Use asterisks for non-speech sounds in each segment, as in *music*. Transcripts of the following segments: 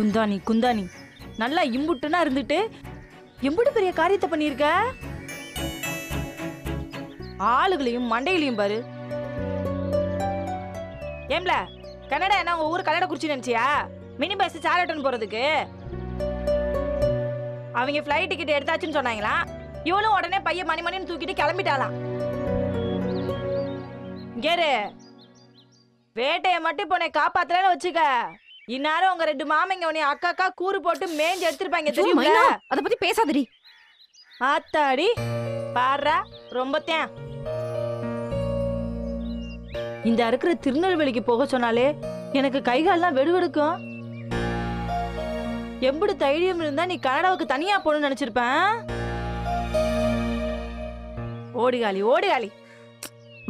குந்தாணி குந்தாணி. நல்லா இம்புட்டுனா இருந்துட்டு எம்புட்டு பெரிய காரியத்தை பண்ணியிருக்க? ஆளுகளையும் மண்டைகளையும் பாரு. ஏம்ல கன்னடா என்ன உங்க ஊர் கன்னட குறிச்சி நினைச்சியா? மினி பஸ் சாரட்டன் போறதுக்கு. அவங்க ஃப்ளைட் டிக்கெட் எடுத்தாச்சுன்னு சொன்னாங்களா? இவளும் உடனே பையன் மணி மணின்னு தூக்கிட்டு கிளம்பிட்டாளாம். கேரு வேட்டையை மட்டும் இப்போ உன்னை காப்பாத்தலன்னு வச்சுக்க. இந்நேரம் உங்க ரெண்டு மாமைங்க உன்னை அக்கா அக்கா கூறு போட்டு மேஞ்சு எடுத்திருப்பாங்க தெரியுமா அத பத்தி பேசாதடி. ஆத்தாடி பாடுறா ரொம்ப தேன். இந்த இருக்கிற திருநெல்வேலிக்கு போக சொன்னாலே எனக்கு கைகாலெல்லாம் வெடுவெடுக்கும். எம்புடு தைரியம் இருந்தா நீ கனடாவுக்கு தனியா போகணும்னு நினைச்சிருப்பேன் ஓடிகாலி ஓடிகாலி.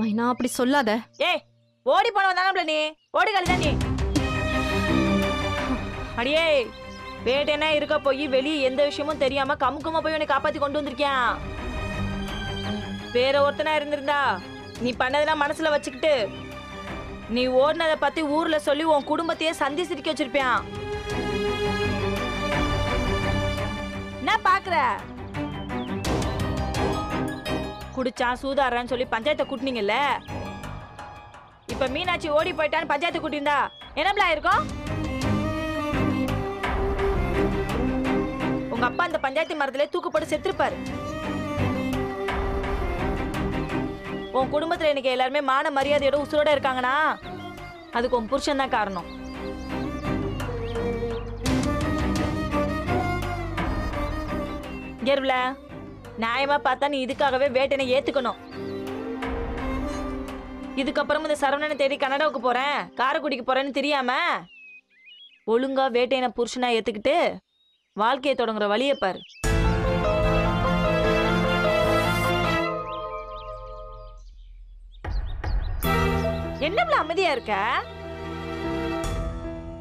மைனா அப்படி சொல்லாத. ஏய் ஓடி போனவன் தானே நீ. ஓடிகாலி தான் நீ. அடியே வேட்டேனா இருக்க போய் வெளியே எந்த விஷயமும் தெரியாம கமுக்கமா போய் உன்னை காப்பாத்தி கொண்டு வந்திருக்கேன் வேற ஒருத்தனா இருந்திருந்தா நீ பண்ணதெல்லாம் மனசுல வச்சுக்கிட்டு நீ ஓடினதை பத்தி ஊர்ல சொல்லி உன் குடும்பத்தையே சந்தி சிரிக்க வச்சிருப்பியான் என்ன பாக்குற? குடிச்சான் சூதாடுறான்னு சொல்லி பஞ்சாயத்தை கூட்டினீங்கல்ல? இப்ப மீனாட்சி ஓடி போயிட்டான்னு பஞ்சாயத்தை கூட்டியிருந்தா என்னப்ல இருக்கும்? உங்க அப்பா அந்த பஞ்சாயத்து மரத்துல தூக்குப்பட்டு செத்துருப்பாரு. உன் குடும்பத்துல இன்னைக்கு எல்லாருமே மான மரியாதையோட உசுரோட இருக்காங்கன்னா அதுக்கு உன் புருஷன் தான் காரணம். கேர்வல நியாயமா பார்த்தா நீ இதுக்காகவே வேட்டனை ஏத்துக்கணும். இதுக்கப்புறம் இந்த சரவணனை தேடி கனடாவுக்கு போறேன். காரைக்குடிக்கு போறேன்னு தெரியாம ஒழுங்கா வேட்டையனை புருஷனா ஏத்துக்கிட்டு வாழ்க்கையை தொடங்குற வழியை பாரு. என்னப்ல அமைதியா இருக்க?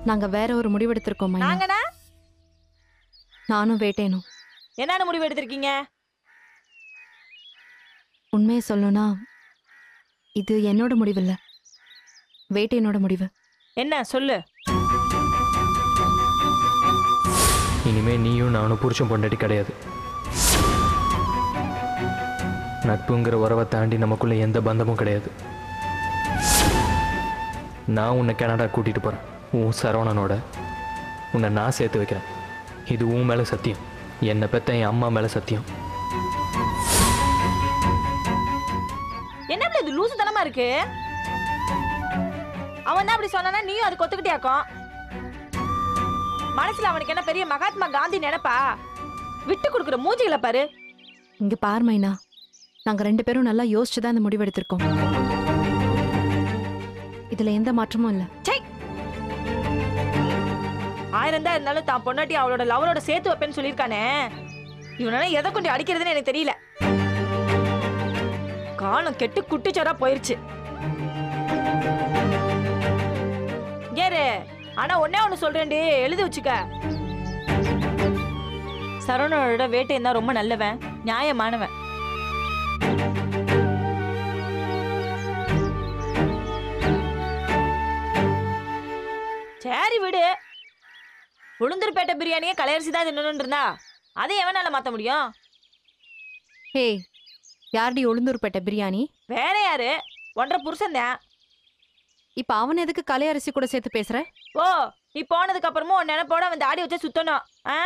நாங்க வேற ஒரு முடிவெடுத்திருக்கோம் மைனா. நாங்கனா? நானும் வேட்டேனும். என்னென்ன முடிவு எடுத்திருக்கீங்க உண்மையை சொல்லணும்னா இது என்னோட முடிவு இல்ல வேட்டையனோட முடிவு. என்ன? சொல்லு. இனிமே நீயும் நானும் புருஷன் பொண்டாட்டி கிடையாது. நட்புங்கிற உறவை தாண்டி நமக்குள்ள எந்த பந்தமும் கிடையாது. நான் உன்னை கனடா கூட்டிட்டு போறேன். உன் சரவணனோட. உன்னை நான் சேர்த்து வைக்கிறேன். இது உன் மேல சத்தியம். என்னை பெத்த என் அம்மா மேல சத்தியம். என்ன இது லூசுத்தனமா இருக்கு? அவன் தான் அப்படி சொன்னா நீயும் அதுக்கு ஒத்துக்கிட்டியாக்கும் மனசுல அவனுக்கு என்ன பெரிய மகாத்மா காந்தி நினைப்பா? விட்டு கொடுக்குற மூஞ்சிகளை பாரு. இங்க பார் மைனா. நாங்க ரெண்டு பேரும் நல்லா யோசிச்சு தான் இந்த முடிவு எடுத்திருக்கோம். இதுல எந்த மாற்றமும் இல்ல. ஆயிரம் தான் இருந்தாலும் தான் பொண்டாட்டி அவளோட லவரோட சேர்த்து வைப்பேன்னு சொல்லியிருக்கானே. இவனால எதை கொண்டு அடிக்கிறதுன்னு எனக்கு தெரியல. காலம் கெட்டு குட்டிச்சோரா போயிருச்சு. ஏறு. ஆனா ஒன்னே ஒண்ணு சொல்றேன்டி எழுதி வச்சுக்க. சரவணனோட வேட்டையன் தான் ரொம்ப நல்லவன் நியாயமானவன். சரி விடு. உளுந்தூர்பேட்டை பிரியாணியே கலையரிசி தான் தின்னணும்னு இருந்தா அதை எவனால மாத்த முடியும்? ஹே யார்டி உளுந்தூர்பேட்டை பிரியாணி? வேற யாரு? ஒன்றரை புருஷன் தான். இப்ப அவன் எதுக்கு கலையரிசி கூட சேர்த்து பேசுற? ஓ நீ போனதுக்கு அப்புறமும் உன் நினைப்போட அவன் தாடி வச்சு சுத்தணும். ஆ?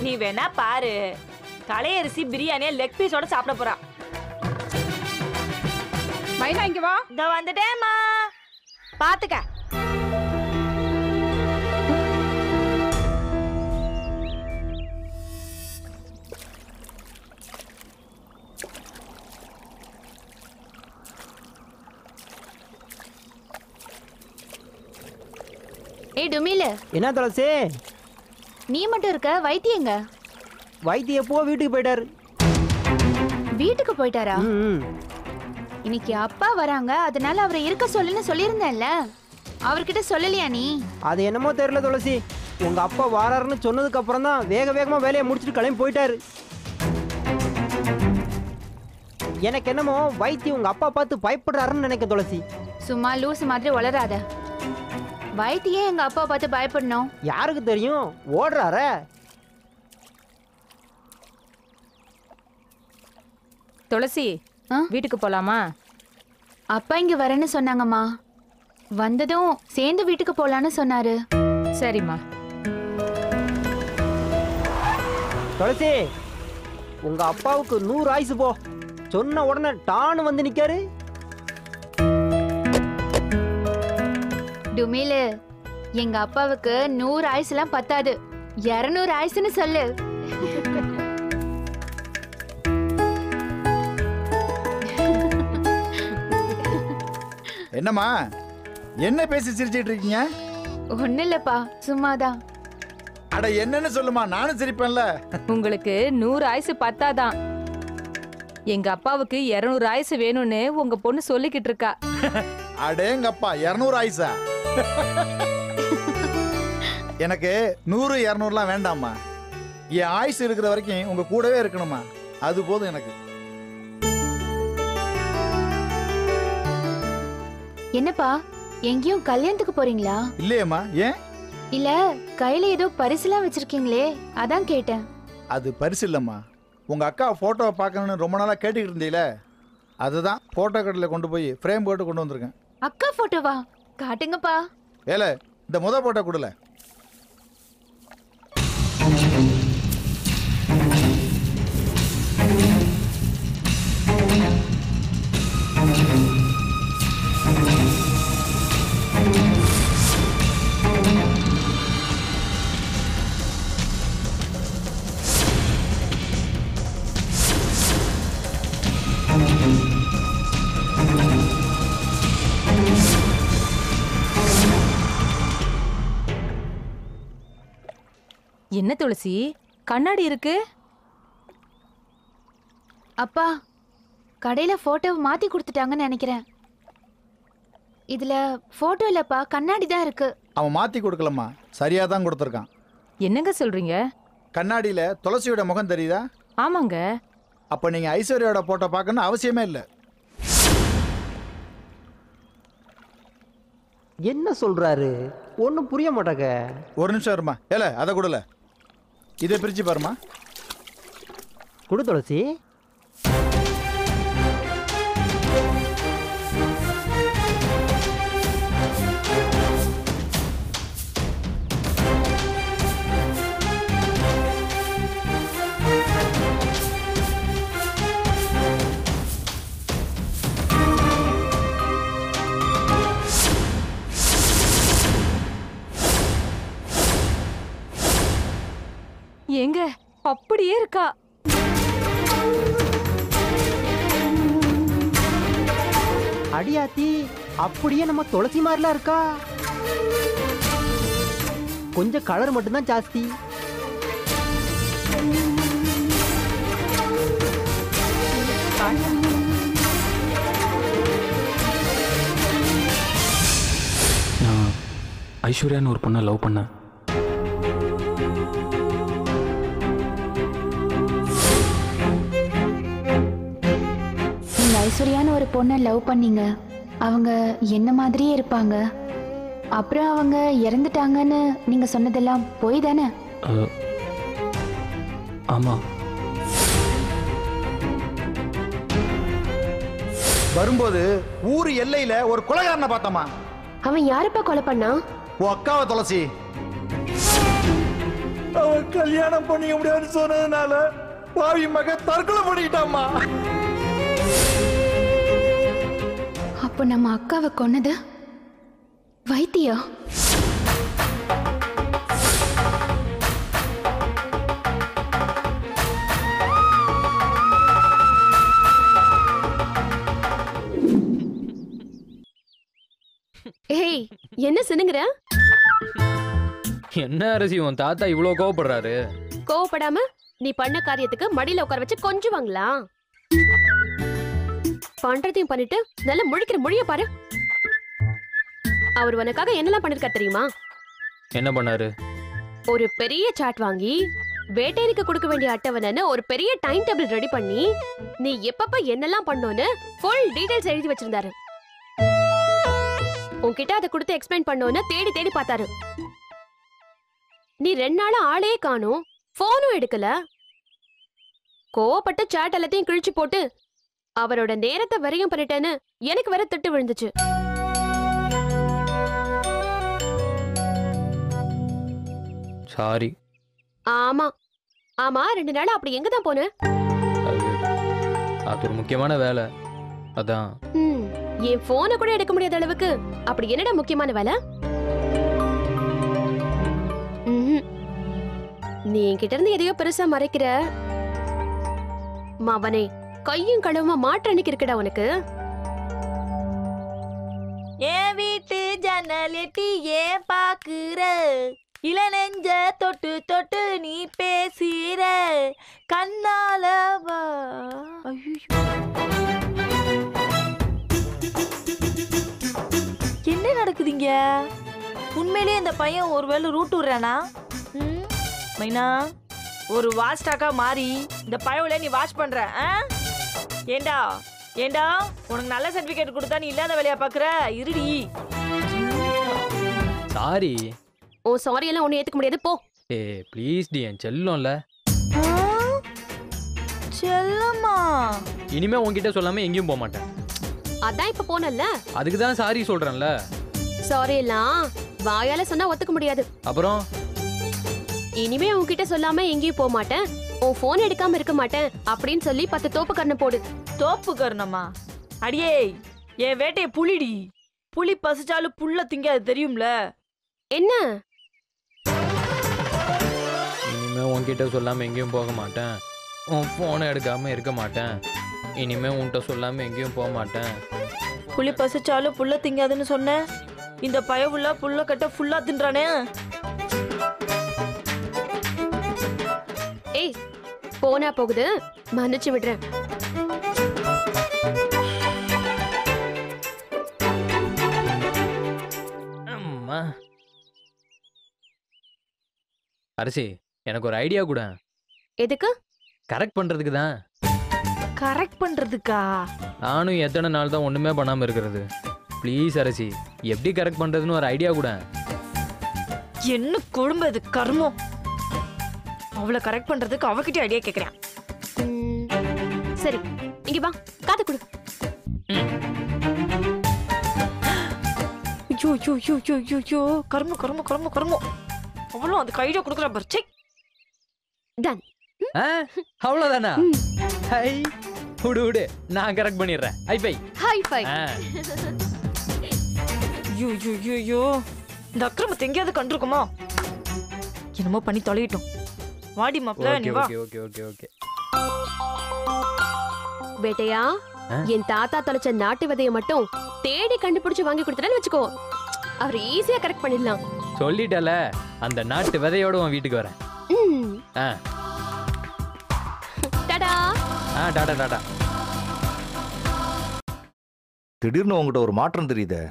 நீ வேணா பாரு. கலையரிசி பிரியாணியை லெக் பீஸோட சாப்பிட போறா. மைனா இங்க வா. இந்த வந்துட்டேம்மா. பாத்துக்க. டுமிலு என்ன துளசி? நீ மட்டும் இருக்க வைத்தியங்க வைத்திய எப்போ வீட்டுக்கு போயிட்டாரு? வீட்டுக்கு போயிட்டாரா. இன்னைக்கு அப்பா வராங்க அதனால அவரை இருக்க சொல்லுன்னு சொல்லியிருந்தேன்ல. அவர்கிட்ட சொல்லலையா நீ? அது என்னமோ தெரியல துளசி. உங்க அப்பா வாராருன்னு சொன்னதுக்கு அப்புறம் தான் வேக வேகமா வேலையை முடிச்சுட்டு கிளம்பி போயிட்டாரு. எனக்கு என்னமோ வைத்தியம் உங்க அப்பா பார்த்து பயப்படுறாருன்னு நினைக்க துளசி. சும்மா லூசு மாதிரி வளராத வைத்தியே எங்க அப்பா பார்த்து பயப்படணும். யாருக்கு தெரியும்? ஓடுறாரே. துளசி ஆ? வீட்டுக்கு போலாமா? அப்பா இங்க வரேன்னு சொன்னாங்கம்மா. வந்ததும் சேர்ந்து வீட்டுக்கு போலான்னு சொன்னாரு. சரிம்மா. துளசி உங்க அப்பாவுக்கு நூறு ஆயுசு போ. சொன்ன உடனே டான்னு வந்து நிக்காரு. டுமிலு எங்க அப்பாவுக்கு நூறு ஆயுசுலாம் பத்தாது. இருநூறு ஆயுசுன்னு சொல்லு. என்னம்மா? என்ன பேசி சிரிச்சிட்டு இருக்கீங்க? ஒண்ணு இல்லப்பா சும்மாதான் அட என்னன்னு சொல்லுமா? நானும் சிரிப்பேன்ல. உங்களுக்கு நூறு ஆயுசு பத்தாதான் எங்க அப்பாவுக்கு இருநூறு ஆயுசு வேணும்னு உங்க பொண்ணு சொல்லிக்கிட்டு இருக்கா. அடேங்கப்பா இரநூறு ஆயிசா? எனக்கு நூறு இரநூறுலாம் வேண்டாம்மா. என் ஆயுசு இருக்கிற வரைக்கும் உங்க கூடவே இருக்கணுமா அது போதும் எனக்கு. என்னப்பா எங்கேயும் கல்யாணத்துக்கு போறீங்களா? இல்லையேம்மா ஏன்? இல்ல கையில ஏதோ பரிசுலாம் வச்சிருக்கீங்களே அதான் கேட்டேன். அது பரிசு இல்லைம்மா. உங்க அக்கா போட்டோவை பார்க்கணும்னு ரொம்ப நாளா கேட்டுக்கிட்டு இருந்தீல அதுதான் போட்டோ கடையில் கொண்டு போய் ஃப்ரேம் போட்டு கொண்டு வந்திருக்கேன். அக்கா போட்டோவா? காட்டுங்கப்பா. ஏல இந்த முத போட்டோ கொடுல. என்ன துளசி? கண்ணாடி இருக்கு. அப்பா கடையில போட்டோவை மாத்தி கொடுத்துட்டாங்கன்னு நினைக்கிறேன். இதுல போட்டோ இல்லப்பா கண்ணாடி தான் இருக்கு. அவன் மாத்தி கொடுக்கலம்மா. சரியா தான் கொடுத்துருக்கான். என்னங்க சொல்றீங்க? கண்ணாடியில துளசியோட முகம் தெரியுதா? ஆமாங்க. அப்ப நீங்க ஐஸ்வர்யாவோட போட்டோ பார்க்கணும் அவசியமே இல்லை. என்ன சொல்றாரு? ஒன்றும் புரிய மாட்டாங்க. ஒரு நிமிஷம் இருமா ஏல அதை கொடுல. இதை பிரிச்சு பாருமா குடு துளசி. அப்படியே இருக்கா? அடியாத்தி அப்படியே நம்ம துளசி மாதிரிலாம் இருக்கா? கொஞ்சம் கலர் மட்டும்தான் ஜாஸ்தி. நான் ஐஸ்வர்யான்னு ஒரு பொண்ணை லவ் பண்ணேன். ஐஸ்வர்யான்னு ஒரு பொண்ணை லவ் பண்ணீங்க. அவங்க என்ன மாதிரியே இருப்பாங்க? அப்புறம் அவங்க இறந்துட்டாங்கன்னு நீங்க சொன்னதெல்லாம் போய் தானே? ஆமா. வரும்போது ஊர் எல்லையில ஒரு கொலைகாரனை பார்த்தோமா? அவன் யாருப்பா கொலை பண்ணா? உன் அக்காவை துளசி. அவன் கல்யாணம் பண்ணிக்க முடியாதுன்னு சொன்னதுனால பாவி மக தற்கொலை பண்ணிக்கிட்டாமா அப்போ நம்ம அக்காவை கொன்னது? வைத்தியா? ஏய் என்ன சினுங்குற? என்ன அரசி உன் தாத்தா இவ்வளோ கோவப்படுறாரு? கோவப்படாம நீ பண்ண காரியத்துக்கு மடியில உட்கார வச்சு கொஞ்சுவாங்களா? பண்றதையும் பண்ணிட்டு நல்லா முழிக்கிற மொழிய பாரு. அவர் உனக்காக என்னெல்லாம் பண்ணிருக்கார் தெரியுமா? என்ன பண்ணாரு? ஒரு பெரிய சாட் வாங்கி வேட்டையருக்கு கொடுக்க வேண்டிய அட்டவணைன்னு ஒரு பெரிய டைம் டேபிள் ரெடி பண்ணி நீ எப்பப்ப என்னெல்லாம் பண்ணோன்னு ஃபுல் டீடைல்ஸ் எழுதி வச்சிருந்தாரு. உன்கிட்ட அதை கொடுத்து எக்ஸ்பிளைன் பண்ணோன்னு தேடி தேடி பார்த்தாரு. நீ ரெண்டு நாளா ஆளே காணும் போனும் எடுக்கல. கோவப்பட்டு சாட் எல்லாத்தையும் கிழிச்சு போட்டு அவரோட நேரத்தை வரையும் பண்ணிட்டேன்னு எனக்கு வேற திட்டு விழுந்துச்சு. சாரி ஆமா. ஆமா ரெண்டு நாளா அப்படி எங்க தான் போன? அது ஒரு முக்கியமான வேலை. அதான். ம், என் போனை கூட எடுக்க முடியாத அளவுக்கு அப்படி என்னடா முக்கியமான வேலை? ம்ஹும். நீ என்கிட்ட இருந்து எதையோ பெருசா மறைக்கிற. மவனே கையும் களவுமா மாற்ற அன்னைக்கு இருக்குடா உனக்கு என் வீட்டு ஜன்னல் எட்டி ஏன் பாக்குற இள நெஞ்ச தொட்டு தொட்டு நீ பேசுற கண்ணால வா ஐயையோ. என்ன நடக்குதுங்க உண்மையிலேயே இந்த பையன் ஒருவேளை ரூட் விடுறானா ம்? மைனா ஒரு வாட்ச் ஸ்டாக்கா மாறி இந்த பழவுல நீ வாட்ச் பண்ற ஆ? ஏண்டா? ஏண்டா? உனக்கு நல்ல சர்டிபிகேட் கொடுத்தா நீ இல்லாத வேலையா பாக்குற? இருடி. சாரி ஓ சாரி எல்லாம் ஒண்ணு ஏத்துக்க முடியாது. போ. ஏ ப்ளீஸ் டி என் செல்லம்ல. ஆ? செல்லம்மா. இனிமே உன்கிட்ட சொல்லாம எங்கேயும் போக மாட்டேன். அதான் இப்ப போனல்ல அதுக்கு தான் சாரி சொல்றேன்ல. சாரி எல்லாம் வாயால சொன்னா ஒத்துக்க முடியாது. அப்புறம்? இனிமே உன்கிட்ட சொல்லாம எங்கேயும் போக மாட்டேன். உன் போன் எடுக்காம இருக்க மாட்டேன் அப்படின்னு சொல்லி பத்து தோப்பு கண்ணு போடு. தோப்பு கருணம்மா. அடியே என் வேட்டைய புலிடி புலி பசிச்சாலும் புல்ல திங்காது தெரியும்ல? என்ன? இனிமே உன்கிட்ட சொல்லாம எங்கேயும் போக மாட்டேன். உன் போனை எடுக்காம இருக்க மாட்டேன். இனிமே உன்கிட்ட சொல்லாம எங்கேயும் போக மாட்டேன். புலி பசிச்சாலும் புல்ல திங்காதுன்னு சொன்னேன் இந்த பயவுள்ள புல்ல கட்ட ஃபுல்லா தின்றானே? போனா போகுது. மன்னிச்சு விடுறேன். அம்மா. அரசி எனக்கு ஒரு ஐடியா கூட. எதுக்கு? கரெக்ட் பண்றதுக்கு தான். கரெக்ட் பண்றதுக்கா? நானும் எத்தனை நாள் தான் ஒண்ணுமே பண்ணாம இருக்கிறது. ப்ளீஸ் அரசி எப்படி கரெக்ட் பண்றதுன்னு ஒரு ஐடியா கூட. என்ன குடும்பம் இது கர்மம். அவளை கரெக்ட் பண்றதுக்கு அவகிட்ட ஐடியா கேக்குறேன். ம், சரி இங்க வா காது கொடு. ஐயோ ஐயோ ஐயோ ஐயோ ஐயோ ஐயோ கர்மம் கர்மம் கர்மம் கர்மம் அவளும் அதுக்கு ஐடியா கொடுக்குறா பர்ச்சை டன் ஆ, அவ்வளவுதானா? ஹை. விடு விடு. நான் கரெக்ட் பண்ணிடுறேன். ஐ பை ஹை ஃபை ஐயோ ஐயோ ஐயோ ஐயோ. இந்த அக்கிரமத்தை எங்கேயாவது கண்டிருக்குமா? என்னமோ பண்ணி தொலையிட்டோம். வாடி மாப்பிள்ள நீ வா. ஓகே ஓகே ஓகே ஆ? என் தாத்தா தொலைச்ச நாட்டு விதைய மட்டும் தேடி கண்டுபிடிச்சு வாங்கி கொடுத்துட்டேன்னு வச்சுக்கோ. அவர் ஈஸியா கரெக்ட் பண்ணிடலாம். சொல்லிட்டல அந்த நாட்டு விதையோட உன் வீட்டுக்கு வரேன். ம், ஆ. டடா. ஆ டாடா டாடா. திடீர்னு உங்ககிட்ட ஒரு மாற்றம் தெரியுதே.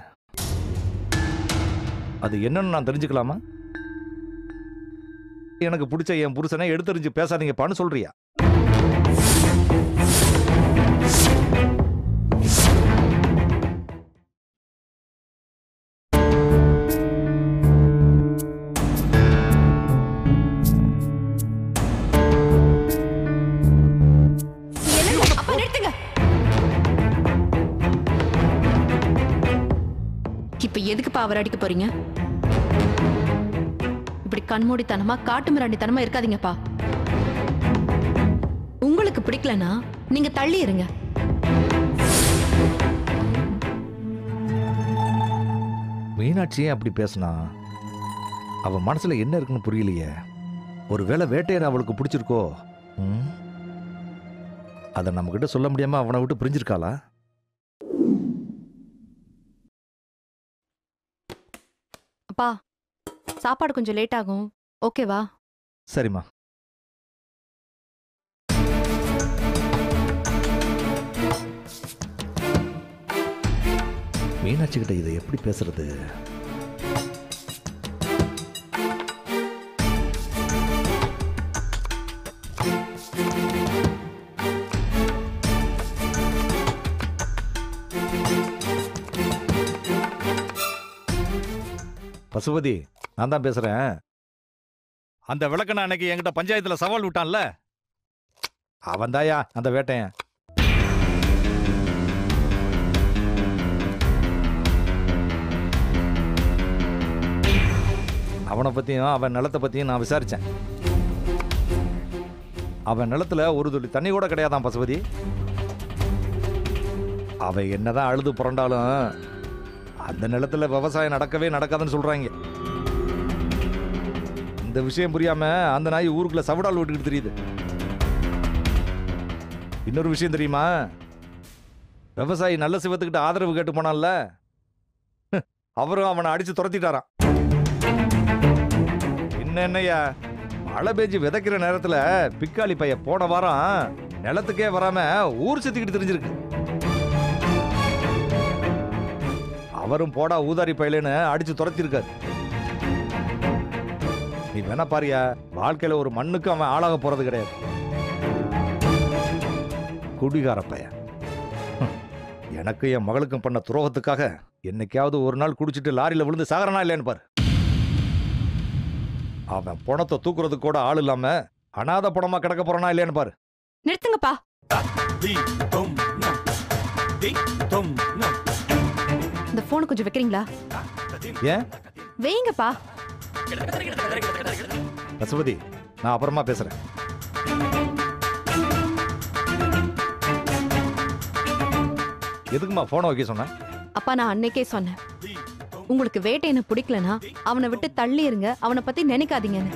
அது என்னன்னு நான் தெரிஞ்சுக்கலாமா? எனக்கு பிடிச்ச என் புருஷனை எடுத்தறிஞ்சு பேசாதீங்கப்பான்னு சொல்றியா? இப்ப எதுக்குப்பா அவர் அடிக்க போறீங்க? கண்மூடித்தனமா காட்டு மிராண்டித்தனமா இருக்காதீங்கப்பா. உங்களுக்கு பிடிக்கலனா நீங்க தள்ளி இருங்க மீனாட்சி ஏன் அப்படி பேசினா? அவ மனசுல என்ன இருக்குன்னு புரியலையே. ஒருவேளை வேட்டையன் அவளுக்கு பிடிச்சிருக்கோ? அதை நம்ம கிட்ட சொல்ல முடியாம அவனை விட்டு பிரிஞ்சிருக்காளா? அப்பா சாப்பாடு கொஞ்சம் லேட் ஆகும். ஓகேவா சரிம்மா. மீனாட்சி கிட்ட இதை எப்படி பேசுறது? பசுபதி நான் தான் பேசுறேன். அந்த விளக்கண்ண அன்னைக்கு என்கிட்ட பஞ்சாயத்துல சவால் விட்டான்ல? அவன் தாயா அந்த வேட்டையன். அவனை பத்தியும் அவன் நிலத்தை பத்தியும் நான் விசாரிச்சேன். அவன் நிலத்துல ஒரு துளி தண்ணி கூட கிடையாதான் பசுபதி. அவன் என்னதான் அழுது புரண்டாலும் அந்த நிலத்துல விவசாயம் நடக்கவே நடக்காதுன்னு சொல்றாங்க. இந்த விஷயம் புரியாம அந்த நாய் ஊருக்குள்ள சவடால் விட்டுக்கிட்டு தெரியுது. இன்னொரு விஷயம் தெரியுமா? விவசாயி நல்ல சிவத்துக்கிட்ட ஆதரவு கேட்டு போனான்ல. *laughs* அவரும் அவனை அடிச்சு துரத்திட்டாரான் என்ன என்னையா மழை பெஞ்சு விதைக்கிற நேரத்துல பிக்காளி பைய போன வாரம் நிலத்துக்கே வராம ஊர் சுத்திக்கிட்டு தெரிஞ்சிருக்கு. அவரும் போடா ஊதாரி பையலன்னு அடிச்சு துரத்திருக்காரு. நீ வேணா பாரியா வாழ்க்கையில ஒரு மண்ணுக்கு அவன் ஆளாக போறது கிடையாது. குடிகார பையன். எனக்கு என் மகளுக்கும் பண்ண துரோகத்துக்காக என்னைக்காவது ஒரு நாள் குடிச்சிட்டு லாரியில விழுந்து சாகரனா இல்லைன்னு பாரு. அவன் பணத்தை தூக்குறதுக்கு கூட ஆள் இல்லாம அனாத பணமா கிடக்க போறானா இல்லையான்னு பாரு. நிறுத்துங்கப்பா. இந்த போனை கொஞ்சம் வைக்கிறீங்களா? ஏன்? வைங்கப்பா பசுபதி நான் அப்புறமா பேசுறேன். எதுக்குமா போனை வைக்க சொன்னேன் அப்பா நான் அன்னைக்கே சொன்னேன். உங்களுக்கு வேட்டையனை பிடிக்கலனா அவனை விட்டு தள்ளி இருங்க அவனை பத்தி நினைக்காதீங்கன்னு.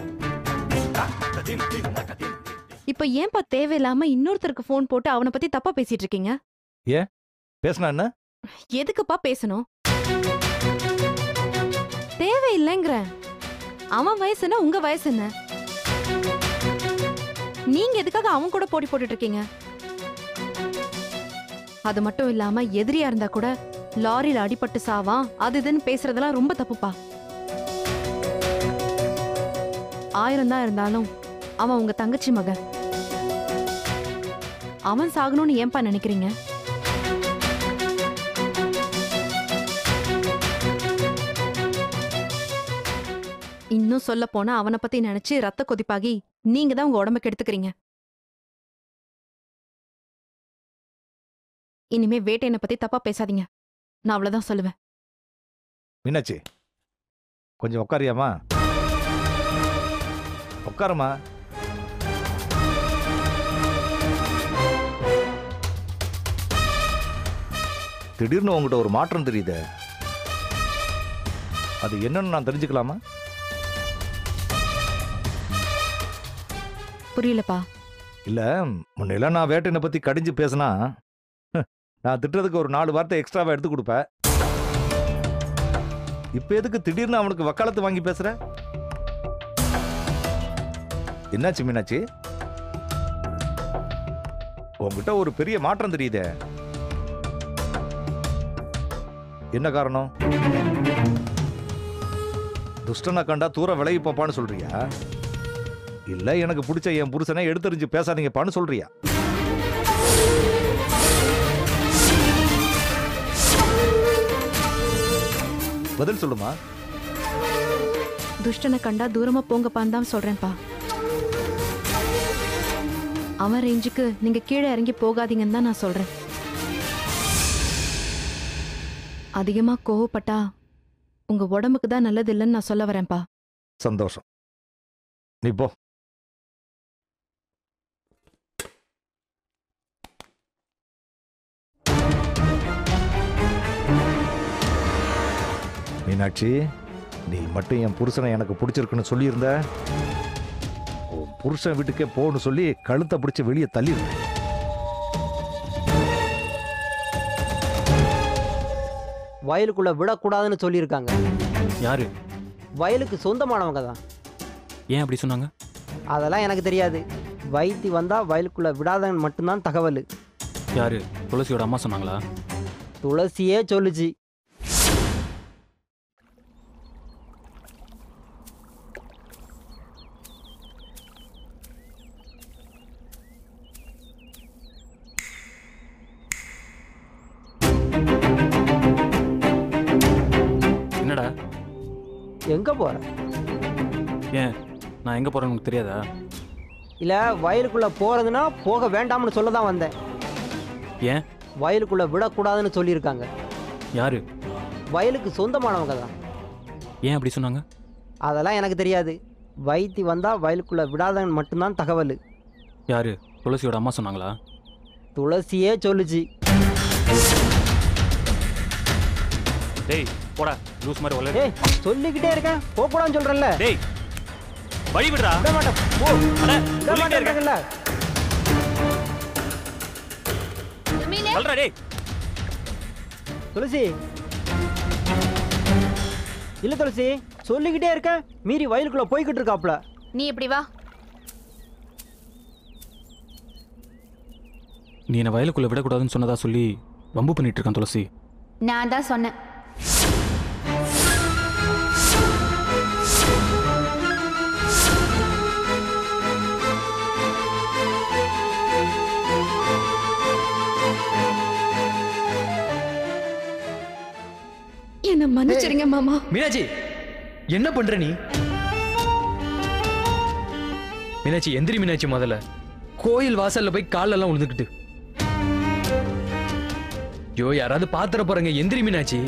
இப்ப ஏன்பா தேவையில்லாம இன்னொருத்தருக்கு ஃபோன் போட்டு அவனை பத்தி தப்பா பேசிட்டு இருக்கீங்க? பேசினா என்ன? எதுக்குப்பா பேசணும்? தேவையில்லைங்கிறேன். அவன் வயசு என்ன உங்க வயசு என்ன? நீங்க எதுக்காக அவன் கூட போட்டி போட்டுட்டு இருக்கீங்க அது மட்டும் இல்லாம எதிரியா இருந்தா கூட லாரியில அடிபட்டு சாவான் அது இதுன்னு பேசுறதெல்லாம் ரொம்ப தப்புப்பா. ஆயிரம் தான் இருந்தாலும் அவன் உங்க தங்கச்சி மகன். அவன் சாகணும்னு ஏன்பா நினைக்கிறீங்க? இன்னும் சொல்ல போனா அவனை பத்தி நினைச்சு ரத்த கொதிப்பாகி நீங்க தான் உங்க உடம்ப கெடுத்துக்கிறீங்க. இனிமே வேட்டையனை பத்தி தப்பா பேசாதீங்க. நான் அவ்வளவுதான் சொல்லுவேன். மீனாட்சி கொஞ்சம் உட்காரியாமா உட்காருமா திடீர்னு உங்ககிட்ட ஒரு மாற்றம் தெரியுது. அது என்னன்னு நான் தெரிஞ்சுக்கலாமா? புரியலப்பா. இல்ல முன்னெல்லாம் நான் வேட்டனை பத்தி கடிஞ்சு பேசினா நான் திட்டுறதுக்கு ஒரு நாலு வார்த்தை எக்ஸ்ட்ராவா எடுத்து கொடுப்பேன் இப்ப எதுக்கு திடீர்னு அவனுக்கு வக்காலத்து வாங்கி பேசுற? என்னாச்சு மீனாட்சி? உன்கிட்ட ஒரு பெரிய மாற்றம் தெரியுதே. என்ன காரணம்? துஷ்டனை கண்டா தூர விலகி போப்பான்னு சொல்றியா? இல்ல எனக்கு பிடிச்ச என் புருஷனை எடுத்தறிஞ்சு பேசாதீங்கப்பான்னு சொல்றியா? பதில் சொல்லுமா? துஷ்டனை கண்டா தூரமா போங்கப்பான்னு தான் சொல்றேன்ப்பா. அவன் ரேஞ்சுக்கு நீங்க கீழே இறங்கி போகாதீங்கன்னு தான் நான் சொல்றேன். அதிகமா கோவப்பட்டா உங்க உடம்புக்கு தான் நல்லது இல்லைன்னு நான் சொல்ல வரேன்ப்பா. சந்தோஷம். நீ போ. மீனாட்சி நீ மட்டும் என் புருஷனை எனக்கு பிடிச்சிருக்குன்னு சொல்லியிருந்த? உன் புருஷன் வீட்டுக்கே போன்னு சொல்லி கழுத்தை பிடிச்சி வெளியே தள்ளியிருந்தேன் வயலுக்குள்ள விடக்கூடாதுன்னு சொல்லியிருக்காங்க. யாரு? வயலுக்கு சொந்தமானவங்க தான். ஏன் அப்படி சொன்னாங்க? அதெல்லாம் எனக்கு தெரியாது. வைத்தி வந்தா வயலுக்குள்ள விடாதன்னு மட்டும்தான் தகவல். யாரு? துளசியோட அம்மா சொன்னாங்களா? துளசியே சொல்லுச்சு. எங்கே போகிறேன்னு உனக்கு தெரியாதா? இல்ல வயலுக்குள்ள போறதுன்னா போக வேண்டாம்னு சொல்ல தான் வந்தேன். ஏன்? வயலுக்குள்ள விடக்கூடாதுன்னு சொல்லியிருக்காங்க. யாரு? வயலுக்கு சொந்தமானவங்க தான். ஏன் அப்படி சொன்னாங்க? அதெல்லாம் எனக்கு தெரியாது. வைத்தி வந்தா வயலுக்குள்ள விடாதன்னு மட்டும்தான் தகவல். யாரு? துளசியோட அம்மா சொன்னாங்களா? துளசியே சொல்லுச்சு. டேய் போடா லூஸ் மாதிரி ஏய் சொல்லிக்கிட்டே இருக்கேன். போகக்கூடாதுன்னு சொல்றேன்ல. டேய் வழி விடுறா. விட மாட்டேன் போ. அட, சொல்லிட்டே இருக்கேன். மாட்டேன்ல சொல்றா டேய். துளசி. இல்ல துளசி. சொல்லிக்கிட்டே இருக்கேன் மீறி வயலுக்குள்ள போய்கிட்டு இருக்காப்ல நீ இப்படி வா. நீ என்னை வயலுக்குள்ளே விடக்கூடாதுன்னு சொன்னதா சொல்லி வம்பு பண்ணிட்டு இருக்கான் துளசி. நான் தான் சொன்னேன். என்ன மன்னிச்சிருங்க மாமா. மீனாட்சி என்ன பண்ற நீ? மீனாட்சி எந்திரி மீனாட்சி முதல்ல. கோயில் வாசல்ல போய் காலெல்லாம் விழுந்துக்கிட்டு ஐயோ யாராவது பாத்திர போறாங்க எந்திரி மீனாட்சி.